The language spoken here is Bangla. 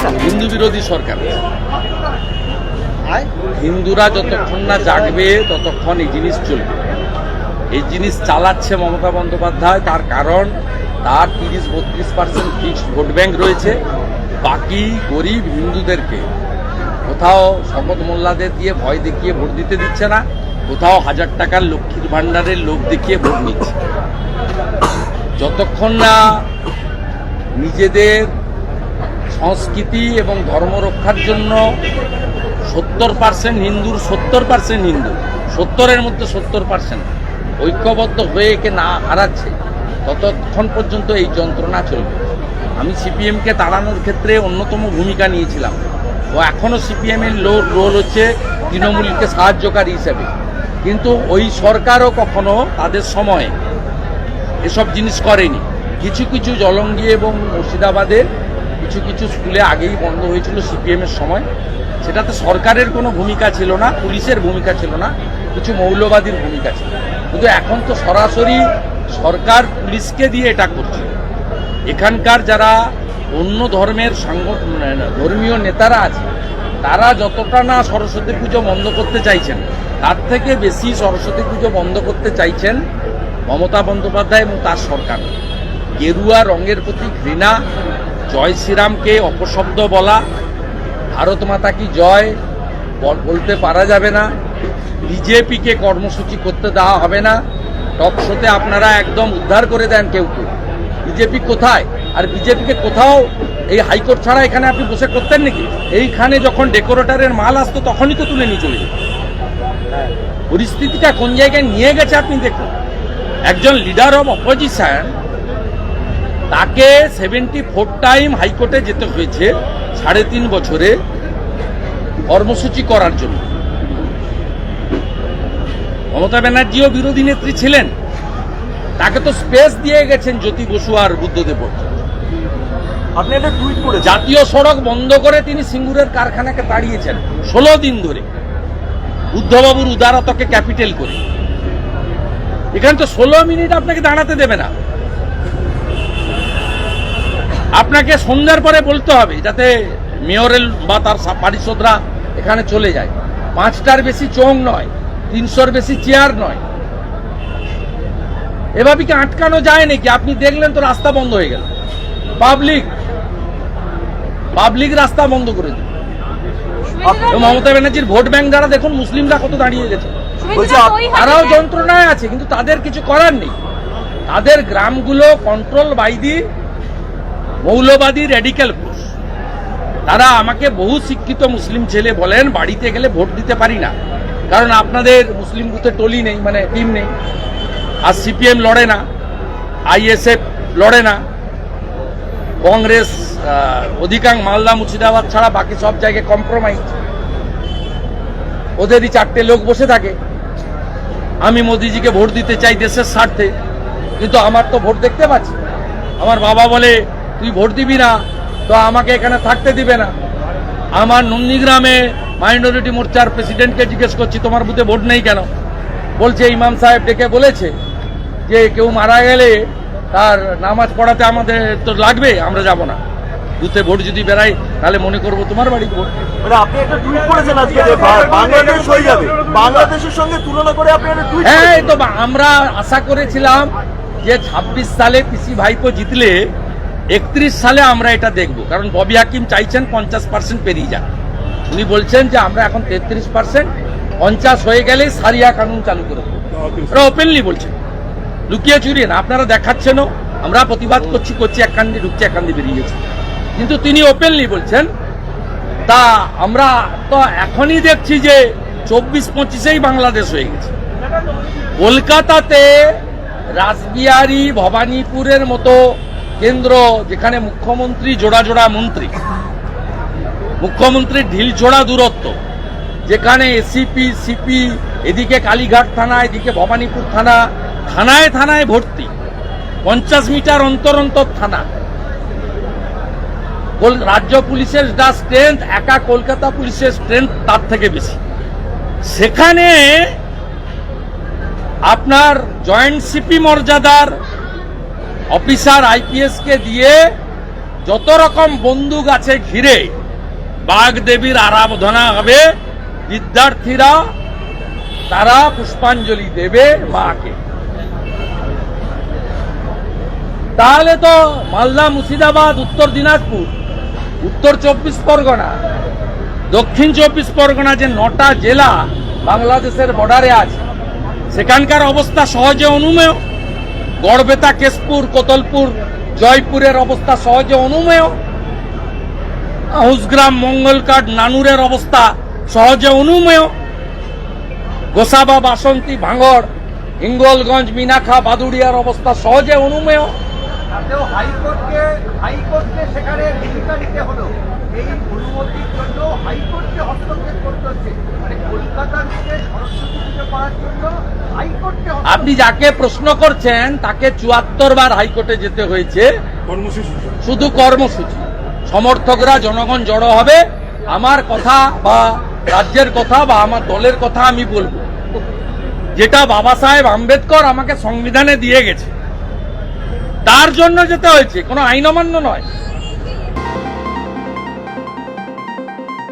সরকার হিন্দু বিরোধী সরকার হিন্দুরা যতক্ষণ না জাগবে, ততক্ষণ এই জিনিস চলবে। এই জিনিস চালাচ্ছে মমতা বন্দ্যোপাধ্যায়, তার কারণ তার তিরিশ বত্রিশ পার্সেন্ট ফিক্সড ভোট ব্যাংক রয়েছে। বাকি গরিব হিন্দুদেরকে কোথাও শপথ মোল্লাদের দিয়ে ভয় দেখিয়ে ভোট দিতে দিচ্ছে না, কোথাও হাজার টাকার লক্ষ্মীর ভাণ্ডারের লোক দেখিয়ে ভোট নিচ্ছে। যতক্ষণ না নিজেদের সংস্কৃতি এবং ধর্ম রক্ষার জন্য সত্তর পার্সেন্ট হিন্দুর, সত্তর পার্সেন্ট হিন্দু। সত্তরের মধ্যে সত্তর পার্সেন্ট ঐক্যবদ্ধ হয়ে একে না হারাচ্ছে, ততক্ষণ পর্যন্ত এই যন্ত্রণা চলবে। আমি সিপিএমকে তাড়ানোর ক্ষেত্রে অন্যতম ভূমিকা নিয়েছিলাম। ও এখনও সিপিএমের রোল হচ্ছে তৃণমূলকে সাহায্যকারী হিসেবে। কিন্তু ওই সরকারও কখনো তাদের সময় এসব জিনিস করেনি। কিছু কিছু জলঙ্গি এবং মুর্শিদাবাদের কিছু কিছু স্কুলে আগেই বন্ধ হয়েছিল সিপিএমের সময়। সেটাতে সরকারের কোনো ভূমিকা ছিল না, পুলিশের ভূমিকা ছিল না, কিছু মৌলবাদীর ভূমিকা ছিল। কিন্তু এখন তো সরাসরি সরকার পুলিশকে দিয়ে এটা করছে। এখানকার যারা অন্য ধর্মের সংগঠন ধর্মীয় নেতারা আছে, তারা যতটা না সরস্বতী পুজো বন্ধ করতে চাইছেন, তার থেকে বেশি সরস্বতী পুজো বন্ধ করতে চাইছেন মমতা বন্দ্যোপাধ্যায় এবং তার সরকার। গেরুয়া রঙের প্রতি ঘৃণা জয় শ্রীরামকে অপশব্দ বলা, ভারত মাতা কি জয় বল- বলতে পারা যাবে না। বিজেপিকে কর্মসূচি করতে দেওয়া হবে না। টক শোতে আপনারা একদম উদ্ধার করে দেন কেউ কেউ। বিজেপি কোথায়? আর বিজেপিকে কোথাও এই হাইকোর্ট ছাড়া এখানে আপনি বসে করতেন নাকি? এইখানে যখন ডেকোরেটরের মাল আসতো তখনই তো তুলে নিয়ে চলে যেত। পরিস্থিতিটা কোন জায়গায় নিয়ে গেছে আপনি দেখুন। একজন লিডার অব অপোজিশন তাকে সেভেন্টি ফোর টাইম হাইকোর্টে যেতে হয়েছে সাড়ে তিন বছরে কর্মসূচি করার জন্য। মমতা ব্যানার্জিও বিরোধী নেত্রী ছিলেন। তাকে তো স্পেস দিয়ে গেছেন জ্যোতি বসু আর বুদ্ধদেব। আপনি একটা টুইট জাতীয় সড়ক বন্ধ করে তিনি সিঙ্গুরের কারখানাকে তাড়িয়েছেন ষোলো দিন ধরে। বুদ্ধবাবুর উদারতাকে ক্যাপিটাল করে। এখানে তো ষোলো মিনিট আপনাকে দাঁড়াতে দেবে না। আপনাকে সন্ধ্যার পরে বলতে হবে যাতে মেয়রেল বা তার পারিষদরা এখানে চলে যায়। পাঁচটার বেশি চোং নয় তিনশোর বেশি চেয়ার নয়। এভাবে কি আটকানো যায় নাকি? আপনি দেখলেন তো রাস্তা বন্ধ হয়ে গেল। পাবলিক পাবলিক রাস্তা বন্ধ করে দিল। মমতা ব্যানার্জির ভোট ব্যাংক দ্বারা দেখুন মুসলিমরা কত দাঁড়িয়ে গেছে। বলছি তারাও যন্ত্রণায় আছে কিন্তু তাদের কিছু করার নেই। তাদের গ্রামগুলো কন্ট্রোল বাই দি মৌলবাদী রেডিক্যাল ফোর্স তারা আমাকে বহু শিক্ষিত মুসলিম ছেলে বলেন বাড়িতে গেলে ভোট দিতে পারি না। কারণ আপনাদের মুসলিম বুথে টলি নেই মানে টিম নেই। আর সিপিএম লড়ে না আইএসএফ লড়ে না। কংগ্রেস আহ, অধিকাংশ মালদা মুর্শিদাবাদ ছাড়া বাকি সব জায়গায় কম্প্রোমাইজ ওদেরই চারটে লোক বসে থাকে। আমি মোদিজিকে ভোট দিতে চাই দেশের স্বার্থে কিন্তু আমার তো ভোট দেখতে পাচ্ছি আমার বাবা বলে তুই ভোট দিবি না তো আমাকে এখানে থাকতে দিবে না। আমার নন্দীগ্রামে মাইনরিটি মোর্চার প্রেসিডেন্টকে জিজ্ঞেস করছি তোমার বুথে ভোট নেই কেন? বলছে ইমাম সাহেব ডেকে বলেছে যে কেউ মারা গেলে তার নামাজ পড়াতে আমাদের তো লাগবে আমরা যাব না। বুথে ভোট যদি বেড়াই তাহলে মনে করব তোমার বাড়ি ভোট আপনি একটা টুইট করেছেন আজকে বাংলাদেশ হয়ে যাবে। বাংলাদেশের সঙ্গে তুলনা করে আপনি হ্যাঁ তো আমরা আশা করেছিলাম যে ২৬ সালে পিসি ভাইপো জিতলে একত্রিশ সালে আমরা এটা দেখব। কারণ ববি হাকিম চাইছেন পঞ্চাশ পার্সেন্ট পেরিয়ে যান উনি বলছেন যে আমরা এখন তেত্রিশ পার্সেন্ট পঞ্চাশ হয়ে গেলেই সারিয়া কানুন চালু করে ওরা ওপেনলি বলছেন। লুকিয়ে চুরিয়ে না, আপনারা দেখাচ্ছেনও। আমরা প্রতিবাদ করছি করছি, এক কান্দি ঢুকছি, এক কান্দি বেরিয়ে গেছি। কিন্তু তিনি ওপেনলি বলছেন, তা আমরা তো এখনই দেখছি যে চব্বিশ পঁচিশেই বাংলাদেশ হয়ে গেছে। কলকাতাতে রাসবিহারী, ভবানীপুরের মতো কেন্দ্র, যেখানে মুখ্যমন্ত্রী জোড়া জোড়া মন্ত্রী। মুখ্যমন্ত্রীর ঢিলছোড়া দূরত্ব, যেখানে এসিপি, সিপি, এদিকে কালীঘাট থানা, এদিকে ভবানীপুর থানা, থানায় থানায় ভর্তি। পঞ্চাশ মিটার অন্তর অন্তর থানা। রাজ্য পুলিশের যা স্ট্রেংথ একা কলকাতা পুলিশের স্ট্রেংথ তার থেকে বেশি। সেখানে আপনার জয়েন্ট সিপি মর্যাদার অফিসার আইপিএস কে দিয়ে যত রকম বন্দুক আছে ঘিরে বাঘ দেবীর আরাধনা হবে, বিদ্যার্থীরা তারা পুষ্পাঞ্জলি দেবে মাকে। তাহলে তো মালদা মুর্শিদাবাদ, উত্তর দিনাজপুর, উত্তর চব্বিশ পরগনা, দক্ষিণ চব্বিশ পরগনা যে নটা জেলা বাংলাদেশের বর্ডারে আছে, সেখানকার অবস্থা সহজে অনুমেয় গড়বেতা, কেশপুর, কোতলপুর, জয়পুরের অবস্থা সহজে অনুমেয়। হাউসগ্রাম মঙ্গলকাট, নানুরের অবস্থা সহজে অনুমেয়। গোসাবা, বাসন্তী, ভাঙড়, হিঙ্গলগঞ্জ মিনাখা বাদুড়িয়ার অবস্থা সহজে অনুমেয়। তাতেও হাইকোর্টকে হাইকোর্টকে সেখানে ভূমিকা নিতে হলো। এই অনুমতির জন্য হাইকোর্টকে হস্তক্ষেপ করতে হচ্ছে। মানে কলকাতার বুকে সরস্বতী পুজো করার জন্য হাইকোর্টকে আপনি যাকে প্রশ্ন করছেন তাকে চুয়াত্তর বার হাইকোর্টে যেতে হয়েছে। শুধু কর্মসূচি। সমর্থকরা জনগণ জড়ো হবে। আমার কথা বা রাজ্যের কথা বা আমার দলের কথা আমি বলব। যেটা বাবা সাহেব আম্বেদকর আমাকে সংবিধানে দিয়ে গেছে। তার জন্য যেতে হয়েছে কোনো আইন অমান্য নয়।